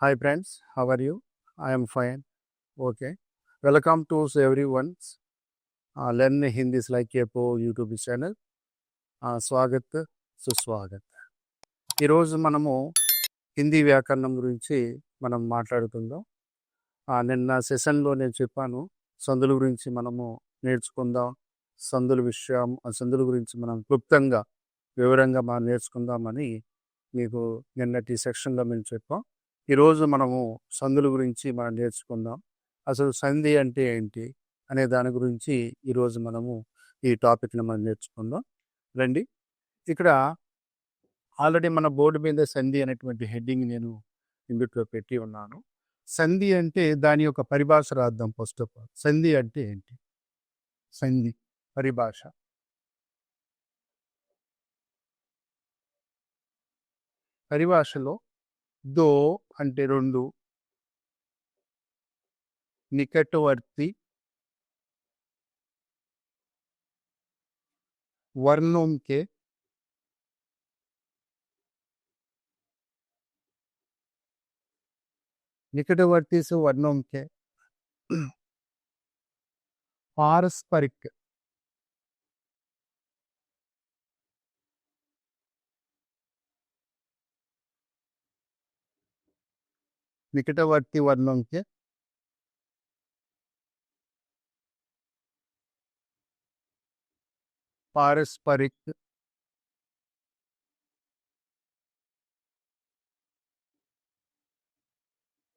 Hi friends how are you I'm fine okay welcome to everyone's learn Hindi's like is YouTube channel Swagat సుస్వాగత్ ఈరోజు మనము హిందీ వ్యాకరణం గురించి మనం మాట్లాడుకుందాం. నిన్న సెషన్లో నేను చెప్పాను సందుల గురించి మనము నేర్చుకుందాం సందుల విషయం సందుల గురించి మనం క్లుప్తంగా వివరంగా మనం నేర్చుకుందామని మీకు నిన్నటి సెక్షన్లో మేము చెప్పాం. ఈరోజు మనము సందుల గురించి మనం నేర్చుకుందాం. అసలు సంధి అంటే ఏంటి? అనే దాని గురించి ఈరోజు మనము ఈ టాపిక్ని మనం నేర్చుకుందాం. రండి. ఇక్కడ ఆల్రెడీ మన బోర్డు మీద సంధి అనేటువంటి హెడ్డింగ్ నేను ఇందులో పెట్టి ఉన్నాను. సంధి అంటే దాని యొక్క పరిభాష రాద్దాం ఫస్ట్ ఆఫ్ ఆల్. సంధి అంటే ఏంటి? సంధి పరిభాష. పరిభాషలో దో అంటే రెండు నికటవర్తి वर्णों के निकटवर्ती से वर्णों के पारस्परिक निकटवर्ती वर्णों के पारस्परिक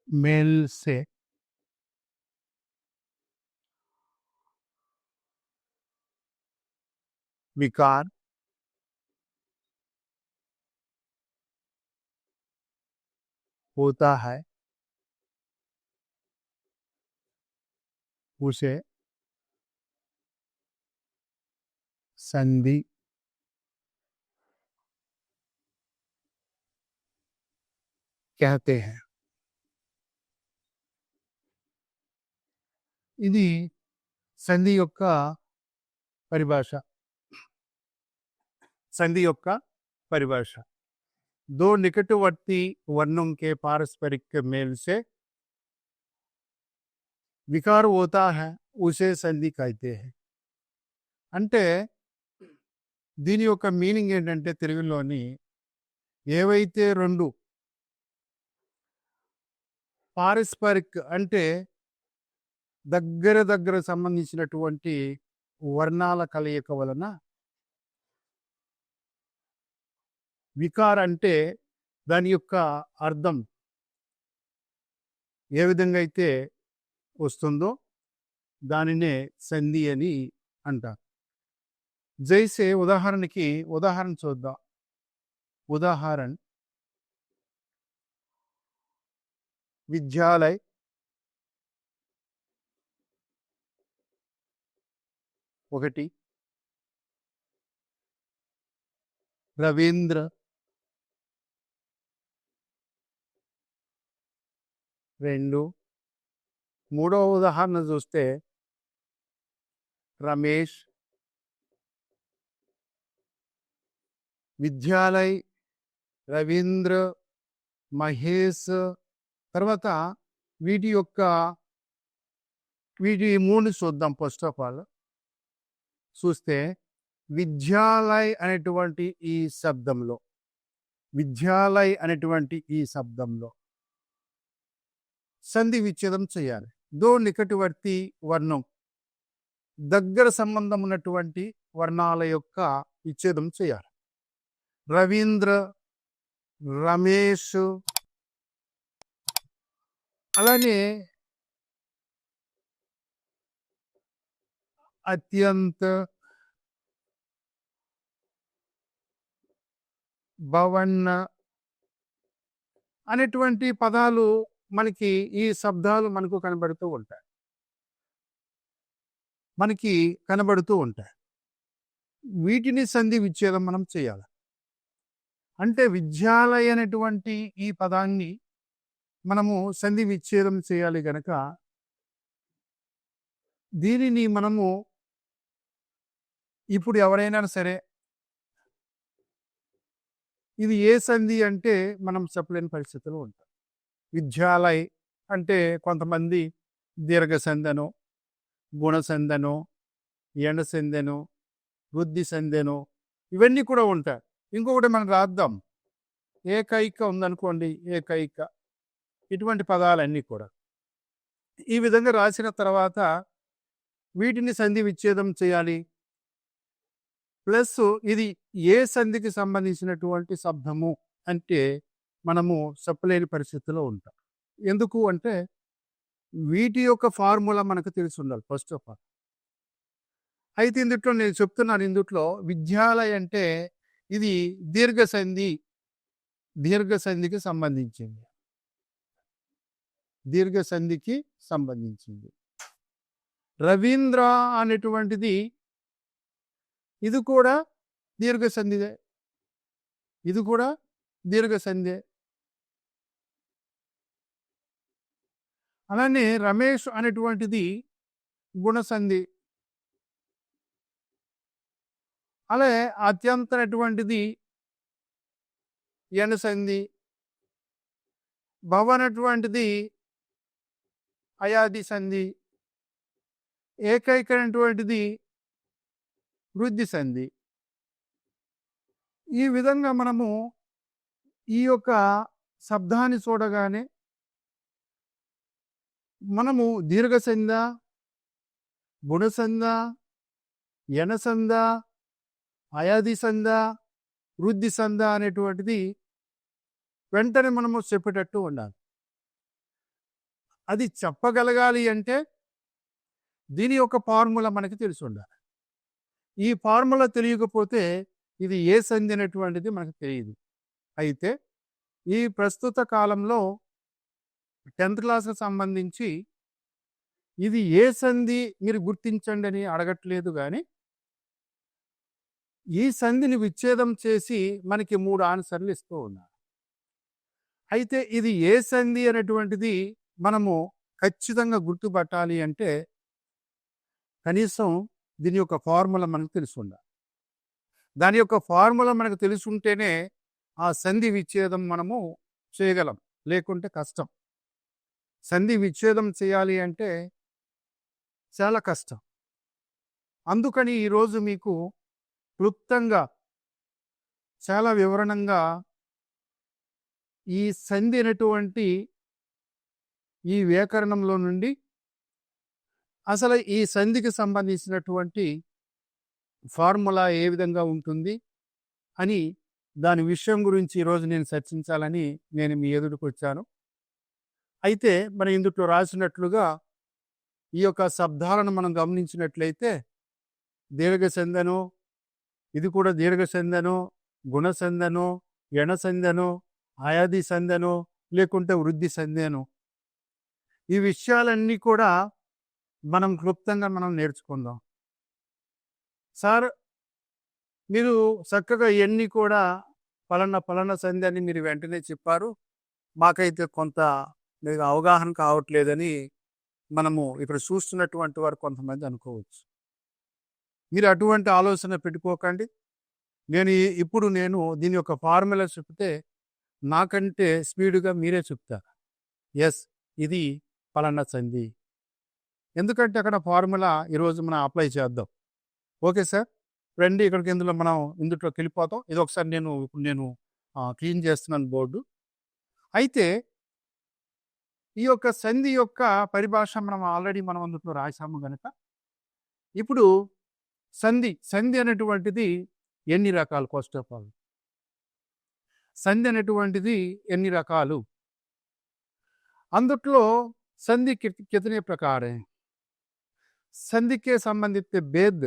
मेल से विकार होता है। उसे संधि कहते हैं ఇది సంధి యొక్క పరిభాష సంధి యొక్క परिभाष दो निकटवर्ती वर्णों के पारस्परिक मेल से వికార్ ఓతా హ ఉసే సంధి కైతే హే అంటే దీని యొక్క మీనింగ్ ఏంటంటే తెలుగులోని ఏవైతే రెండు పారస్పరిక్ అంటే దగ్గర దగ్గర సంబంధించినటువంటి వర్ణాల కలయిక వలన వికార్ అంటే దాని యొక్క అర్థం ఏ విధంగా అయితే వస్తుందో దానినే సంధి అని అంటారు. జైసే ఉదాహరణకి ఉదాహరణ చూద్దాం. ఉదాహరణ. విద్యాలయ ఒకటి. రవీంద్ర రెండు. మూడవ ఉదాహరణ చూస్తే రమేష్ విద్యాలయ్ రవీంద్ర మహేష్ తర్వాత వీటి యొక్క వీటి మూడు చూద్దాం ఫస్ట్ ఆఫ్ ఆల్ చూస్తే విద్యాలయ్ అనేటువంటి ఈ శబ్దంలో విద్యాలయ్ అనేటువంటి ఈ శబ్దంలో సంధి విచ్ఛేదం చేయాలి. దో నికటివర్తి వర్ణం. దగ్గర సంబంధం ఉన్నటువంటి వర్ణాల యొక్క విచ్ఛేదం చేయాలి. రవీంద్ర రమేష్ అలానే అత్యంత భవన్న అనేటువంటి పదాలు మనకి ఈ శబ్దాలు మనకు కనబడుతూ ఉంటాయి. మనకి కనబడుతూ ఉంటాయి. వీటిని సంధి విచ్ఛేదం మనం చేయాలి. అంటే విద్యాలయ అనేటువంటి ఈ పదాన్ని మనము సంధి విచ్ఛేదం చేయాలి గనక దీనిని మనము ఇప్పుడు ఎవరైనా సరే ఇది ఏ సంధి అంటే మనం చెప్పలేని పరిస్థితిలో ఉంటాం. విద్యాలయ్ అంటే కొంతమంది దీర్ఘసందెను గుణసందెను ఎండసందెను వృద్ధి సంధెను ఇవన్నీ కూడా ఉంటాయి. ఇంకొకటి మనం రాద్దాం. ఏకైక ఉందనుకోండి ఏకైక. ఇటువంటి పదాలన్నీ కూడా. ఈ విధంగా రాసిన తర్వాత వీటిని సంధి విచ్ఛేదం చేయాలి. ప్లస్ ఇది ఏ సంధికి సంబంధించినటువంటి శబ్దము అంటే మనము చెప్పలేని పరిస్థితిలో ఉంటాం. ఎందుకు అంటే వీటి యొక్క ఫార్ములా మనకు తెలిసి ఉండాలి ఫస్ట్ ఆఫ్ ఆల్. అయితే ఇందుట్లో నేను చెప్తున్నాను ఇందుట్లో విద్యాలయ అంటే ఇది దీర్ఘ సంధి దీర్ఘ సంధికి సంబంధించింది. దీర్ఘ సంధికి సంబంధించింది. రవీంద్ర అనేటువంటిది ఇది కూడా దీర్ఘ సంధిదే. ఇది కూడా దీర్ఘ అలానే రమేష్ అనేటువంటిది గుణసంధి. అలాగే అత్యంత అనేటువంటిది ఎనసంధి భవ అనేటువంటిది అయాది సంధి. ఏకైకమైనటువంటిది వృద్ధి సంధి. ఈ విధంగా మనము ఈ యొక్క శబ్దాన్ని చూడగానే మనము దీర్ఘసంధ గుణసంధ యనసంధ అయాది సంధ వృద్ధి సంధ అనేటువంటిది వెంటనే మనము చెప్పేటట్టు ఉండాలి. అది చెప్పగలగాలి అంటే దీని యొక్క ఫార్ములా మనకి తెలిసి ఉండాలి. ఈ ఫార్ములా తెలియకపోతే ఇది ఏ సంధి అనేటువంటిది మనకు తెలియదు. అయితే ఈ ప్రస్తుత కాలంలో టెన్త్ క్లాస్కి సంబంధించి ఇది ఏ సంధి మీరు గుర్తించండి అని అడగట్లేదు కానీ ఈ సంధిని విచ్ఛేదం చేసి మనకి మూడు ఆన్సర్లు ఇస్తూ ఉన్నారు. అయితే ఇది ఏ సంధి అనేటువంటిది మనము ఖచ్చితంగా గుర్తుపట్టాలి అంటే కనీసం దీని యొక్క ఫార్ములా మనకు తెలిసి ఉండాలి. దాని యొక్క ఫార్ములా మనకు తెలిసి ఉంటేనే ఆ సంధి విచ్ఛేదం మనము చేయగలం లేకుంటే కష్టం. సంధి విచ్ఛేదం చేయాలి అంటే చాలా కష్టం. అందుకని ఈరోజు మీకు క్లుప్తంగా చాలా వివరణంగా ఈ సంధి అనేటువంటి ఈ వ్యాకరణంలో నుండి అసలు ఈ సంధికి సంబంధించినటువంటి ఫార్ములా ఏ విధంగా ఉంటుంది అని దాని విషయం గురించి ఈరోజు నేను చర్చించాలని నేను మీ ఎదుటికి వచ్చాను. అయితే మన ఇందుట్లో రాసినట్లుగా ఈ యొక్క శబ్దాలను మనం గమనించినట్లయితే దీర్ఘసందను ఇది కూడా దీర్ఘసందను గుణసందను ఎణసందను ఆయాది సందను లేకుంటే వృద్ధి సందేను ఈ విషయాలన్నీ కూడా మనం క్లుప్తంగా మనం నేర్చుకుందాం. సార్ మీరు చక్కగా ఇవన్నీ కూడా పలానా పలానా సంధి అని మీరు వెంటనే చెప్పారు. మాకైతే కొంత లేదా అవగాహన కావట్లేదని మనము ఇక్కడ చూస్తున్నటువంటి వారు కొంతమంది అనుకోవచ్చు. మీరు అటువంటి ఆలోచన పెట్టుకోకండి. నేను ఇప్పుడు నేను దీని యొక్క ఫార్ములా చెప్తే నాకంటే స్పీడ్గా మీరే చెప్తారు. ఎస్ ఇది పలానా సంధి. ఎందుకంటే అక్కడ ఫార్ములా ఈరోజు మనం అప్లై చేద్దాం. Okay sir? రండి ఇక్కడికి ఇందులో మనం ఇందులోకి వెళ్ళిపోతాం. ఇది ఒకసారి నేను ఇప్పుడు నేను క్లీన్ చేస్తున్నాను బోర్డు. అయితే ఈ యొక్క సంధి యొక్క పరిభాష మనం ఆల్రెడీ మనం అందులో రాసాము కనుక ఇప్పుడు సంధి సంధి అనేటువంటిది ఎన్ని రకాలు ఫస్ట్ ఆఫ్ ఆల్ సంధి అనేటువంటిది ఎన్ని రకాలు అందుట్లో संधि कित- कितने प्रकार हैं సంధి కే సంబంధిత భేద్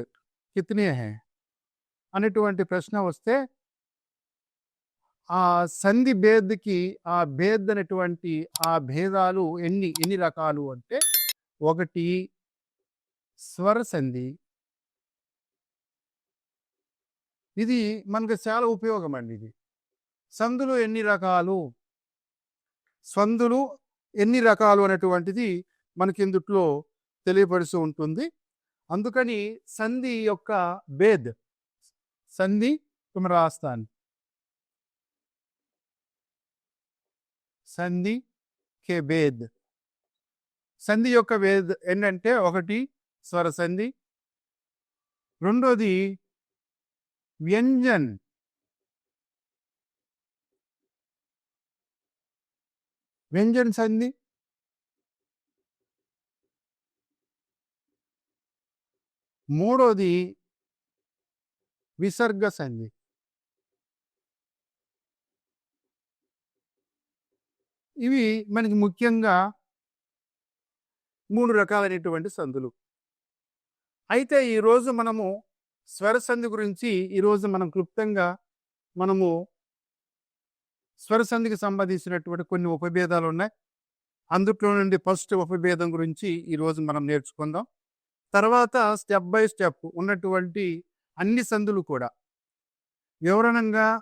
కితనే హే అనేటువంటి ప్రశ్న వస్తే ఆ సంధి భేద్కి ఆ భేద్ అనేటువంటి ఆ భేదాలు ఎన్ని ఎన్ని రకాలు అంటే ఒకటి స్వర సంధి. ఇది మనకు చాలా ఉపయోగం అండి ఇది. సందులు ఎన్ని రకాలు? సందులు ఎన్ని రకాలు అనేటువంటిది మనకి ఇందుట్లో తెలియపరుస్తూ ఉంటుంది. అందుకని సంధి యొక్క భేద్ సంధి तुम సంధి కే భేద్ సంధి యొక్క వేద్ ఏంటంటే ఒకటి స్వర సంధి. రెండోది వ్యంజన్. వ్యంజన్ సంధి. మూడోది విసర్గ సంధి. ఇవి మనకి ముఖ్యంగా మూడు రకాలైనటువంటి సందులు. అయితే ఈరోజు మనము స్వర సంధి గురించి ఈరోజు మనం క్లుప్తంగా మనము స్వర సంధికి సంబంధించినటువంటి కొన్ని ఉపభేదాలు ఉన్నాయి. అందులో నుండి ఫస్ట్ ఉపభేదం గురించి ఈరోజు మనం నేర్చుకుందాం. తర్వాత స్టెప్ బై స్టెప్ ఉన్నటువంటి అన్ని సందులు కూడా. వివరణంగా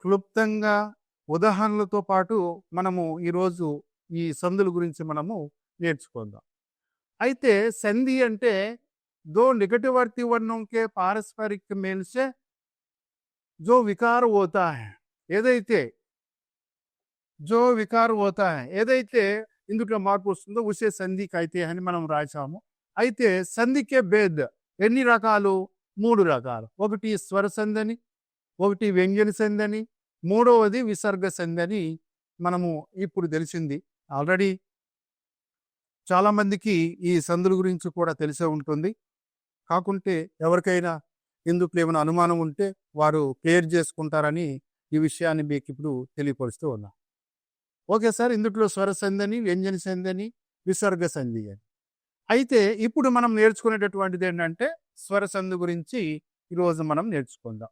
క్లుప్తంగా ఉదాహరణలతో పాటు మనము ఈరోజు ఈ సందుల గురించి మనము నేర్చుకుందాం. అయితే సంధి అంటే దో నికటవర్తి వర్ణంకే పారస్పరిక మేల్సే జో వికార హోతా ఏదైతే జో వికార హోతా ఏదైతే ఇందులో మార్పు వస్తుందో ఉసే సంధికి అయితే అని మనం రాశాము. అయితే సంధికే భేద్ ఎన్ని రకాలు? మూడు రకాలు. ఒకటి స్వర సందని ఒకటి వ్యంజన సందని మూడవది విసర్గ సందని మనము ఇప్పుడు తెలిసింది. ఆల్రెడీ చాలామందికి ఈ సందుల గురించి కూడా తెలిసే ఉంటుంది. కాకుంటే ఎవరికైనా ఇందుకు ఏమైనా అనుమానం ఉంటే వారు క్లియర్ చేసుకుంటారని ఈ విషయాన్ని మీకు ఇప్పుడు తెలియపరుస్తూ ఉన్నా. ఓకే సార్ ఇందుట్లో స్వర సందని వ్యంజన సందని విసర్గ సంధి అని. అయితే ఇప్పుడు మనం నేర్చుకునేటటువంటిది ఏంటంటే స్వర సంధి గురించి ఈరోజు మనం నేర్చుకుందాం.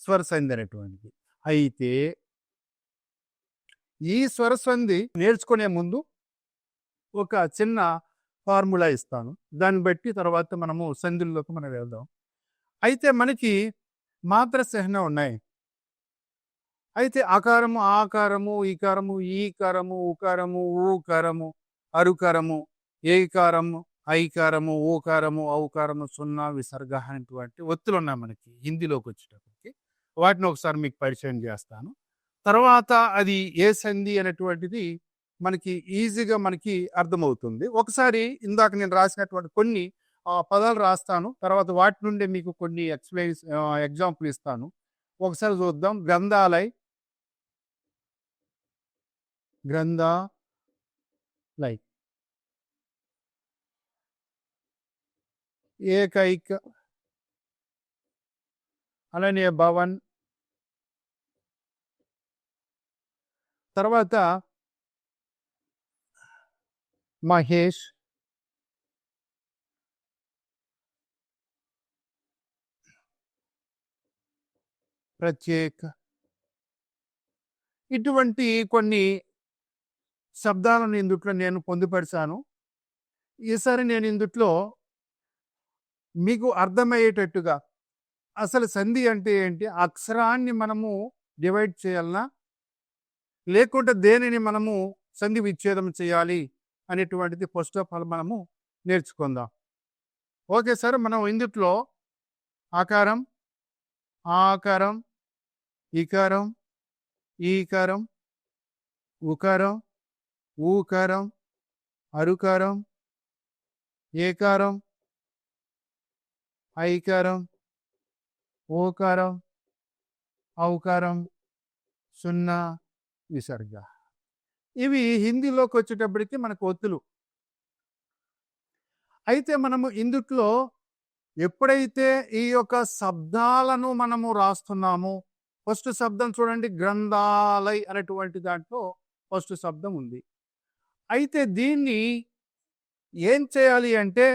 స్వర సంధి అనేటువంటిది. అయితే ఈ స్వర సంధి నేర్చుకునే ముందు ఒక చిన్న ఫార్ములా ఇస్తాను. దాన్ని బట్టి తర్వాత మనము సంధుల్లోకి మనం వెళ్దాం. అయితే మనకి మాత్ర సహన ఉన్నాయి. అయితే ఆకారము ఆకారము ఈకారము ఈకారము ఉకారము ఊకారము అరుకారము ఏకారము ఐకారము ఓకారము ఔకారము సున్నా విసర్గ అనేటువంటి ఒత్తులు ఉన్నాయి మనకి హిందీలోకి వచ్చేటప్పుడు. వాటిని ఒకసారి మీకు పరిచయం చేస్తాను. తర్వాత అది ఏ సంధి అనేటువంటిది మనకి ఈజీగా మనకి అర్థమవుతుంది. ఒకసారి ఇందాక నేను రాసినటువంటి కొన్ని పదాలు రాస్తాను. తర్వాత వాటి నుండి మీకు కొన్ని ఎక్స్ప్లెయిన్ ఎగ్జాంపుల్ ఇస్తాను. ఒకసారి చూద్దాం. గ్రంథాలయ్. గ్రంథాలయ్. ఏకైక. అలానే భవన్. తర్వాత మహేష్ ప్రత్యేక ఇటువంటి కొన్ని శబ్దాలను ఇందుట్లో నేను పొందుపరిచాను. ఈసారి నేను ఇందుట్లో మీకు అర్థమయ్యేటట్టుగా అసలు సంధి అంటే ఏంటి? అక్షరాన్ని మనము డివైడ్ చేయాలన్నా లేకుంటే దేనిని మనము సంధి విచ్ఛేదం చేయాలి అనేటువంటిది ఫస్ట్ ఆఫ్ ఆల్ మనము నేర్చుకుందాం. ఓకే సార్ మనం ఇందుట్లో ఆకారం ఆకారం ఈకారం ఈకారం ఉకారం ఊకారం అరుకారం ఏకారం ఐకారం ఓకారం ఔకారం సున్నా విసర్గ ఇవి హిందీలోకి వచ్చేటప్పటికి మనకు ఒత్తులు. అయితే మనము ఇందుట్లో ఎప్పుడైతే ఈ యొక్క శబ్దాలను మనము రాస్తున్నాము ఫస్ట్ శబ్దం చూడండి గ్రంథాలయ్ అనేటువంటి దాంట్లో ఫస్ట్ శబ్దం ఉంది. అయితే దీన్ని ఏం చేయాలి అంటే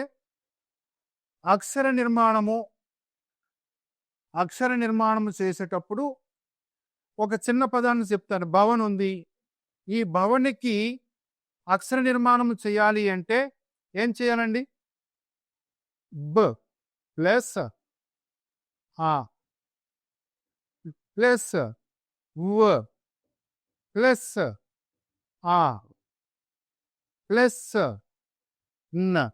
అక్షర నిర్మాణము అక్షర నిర్మాణము చేసేటప్పుడు ఒక చిన్న పదాన్ని చెప్తాను. భవన్ ఉంది. ఈ భవనికి అక్షర నిర్మాణం చేయాలి అంటే ఏం చేయాలండి? బ ప్లస్ ఆ. ప్లస్ వ ప్లస్ ఆ. ప్లస్ న.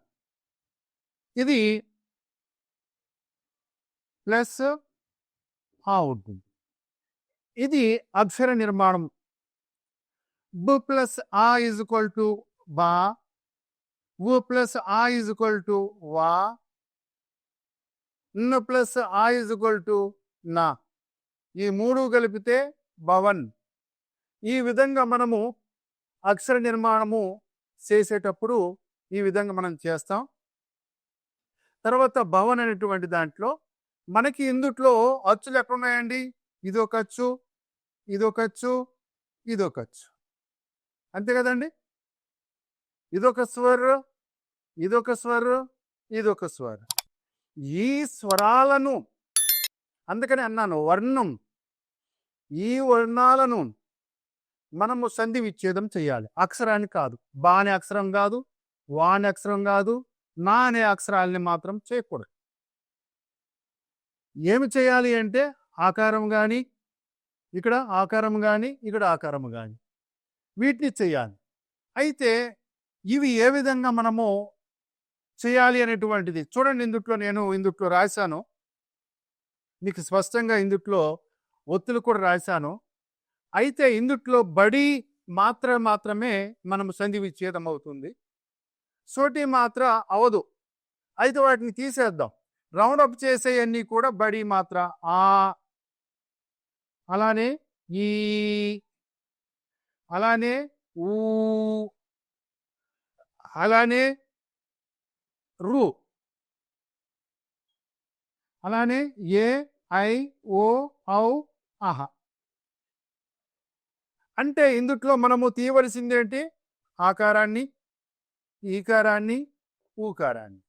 ఇది ప్లస్ ఆ ఉంటుంది ఇది అక్షర నిర్మాణం. బు plus a is equal to బా ఉ plus a is equal to వా. న్ plus a is equal to నా. ఈ మూడు కలిపితే భవన్. ఈ విధంగా మనము అక్షర నిర్మాణము చేసేటప్పుడు ఈ విధంగా మనం చేస్తాం. తర్వాత భవన్ అనేటువంటి దాంట్లో మనకి ఇందుట్లో అచ్చులు ఎక్కడ ఉన్నాయండి? ఇది ఒక అచ్చు. ఇదొకచ్చు అచ్చు ఇది అచ్చు అంతే కదండి? ఇదొక స్వర్ ఇదొక స్వర్ ఇదొక స్వర్. ఈ స్వరాలను అందుకని అన్నాను వర్ణం. ఈ వర్ణాలను మనము సంధి విచ్ఛేదం చేయాలి అక్షరాన్ని కాదు. బానే అక్షరం కాదు వాణి అక్షరం కాదు నా అనే అక్షరాలని మాత్రం చేయకూడదు. ఏమి చేయాలి అంటే ఆకారం కానీ ఇక్కడ ఆకారం కానీ ఇక్కడ ఆకారం కానీ వీటిని చేయాలి. అయితే ఇవి ఏ విధంగా మనము చేయాలి అనేటువంటిది చూడండి ఇందుట్లో నేను ఇందుట్లో రాశాను. మీకు స్పష్టంగా ఇందుట్లో ఒత్తులు కూడా రాశాను. అయితే ఇందుట్లో బడి మాత్ర మాత్రమే మనం సంధి విచ్ఛేదం అవుతుంది. సోటి మాత్ర అవదు. అయితే వాటిని తీసేద్దాం. రౌండ్ అప్ కూడా బడి మాత్ర. ఆ అలానే ఈ అలానే ఊ అలానే రు. అలానే ఏ ఐ ఓ ఔ అహ. అంటే ఇందుట్లో మనము తీయవలసింది ఏంటి ఆకారాన్ని ఈకారాన్ని ఊకారాన్ని.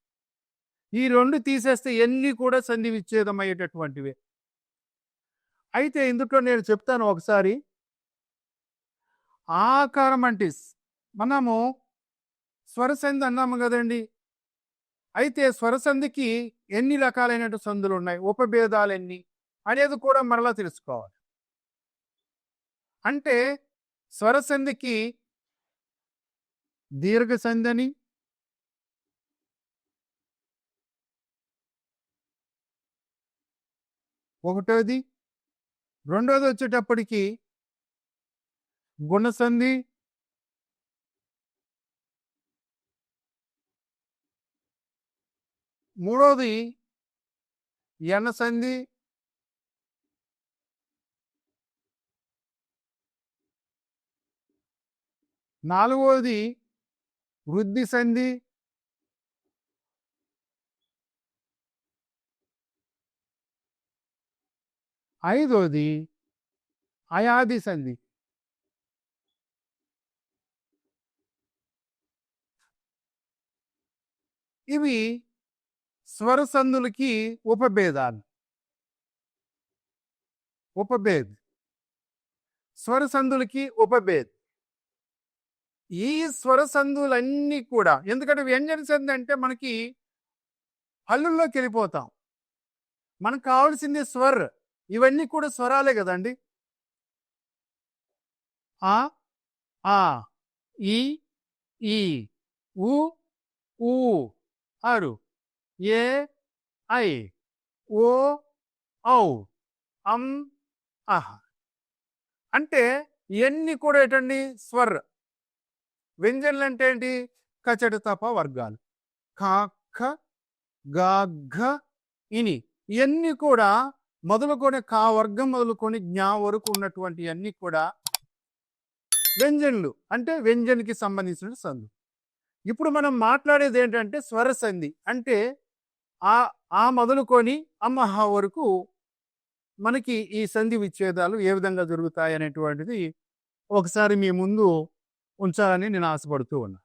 ఈ రెండు తీసేస్తే ఎన్ని కూడా సంధి విచ్ఛేదం అయ్యేటటువంటివే అయితే ఇందుట్లో నేను చెప్తాను ఒకసారి. ఆకారం అంటే మనము స్వరసంధి అన్నాము కదండి. అయితే స్వరసంధికి ఎన్ని రకాలైన సందులు ఉన్నాయి? ఉపభేదాలు ఎన్ని అనేది కూడా మరలా తెలుసుకోవాలి. అంటే స్వరసంధికి దీర్ఘ సంధి ఒకటోది రెండోది వచ్చేటప్పటికి గుణసంధి. మూడోది ఎనసంధి. నాలుగవది వృద్ధి సంధి ఐదోది అయాది సంధి. ఇవి స్వరసంధులకి ఉపభేదాలు. ఉపభేద్. స్వరసంధులకి ఉపభేద్. ఈ స్వరసంధులన్నీ కూడా ఎందుకంటే వ్యంజన సంధి అంటే మనకి హల్లుల్లోకి వెళ్ళిపోతాం. మనకు కావాల్సింది స్వర్. ఇవన్నీ కూడా స్వరాలే కదండి. ఆ ఆ ఈ ఈ ఉ ఊ ఆరు ఏ ఐ ఓ ఔ అం అహ. అంటే ఇవన్నీ కూడా ఏంటండి? స్వర్. వ్యంజనలు అంటే ఏంటి? కచట తప వర్గాలు కాఖ గాఘ ఇని. ఇవన్నీ కూడా మొదలుకొని కా వర్గం మొదలుకొని జ్ఞా వరకు ఉన్నటువంటి అన్ని కూడా వ్యంజనులు. అంటే వ్యంజనికి సంబంధించిన సంధు ఇప్పుడు మనం మాట్లాడేది ఏంటంటే స్వర సంధి. అంటే ఆ ఆ మొదలుకొని అమ్మహ వరకు మనకి ఈ సంధి విచ్ఛేదాలు ఏ విధంగా జరుగుతాయి అనేటువంటిది ఒకసారి మీ ముందు ఉంచాలని నేను ఆశపడుతూ ఉన్నాను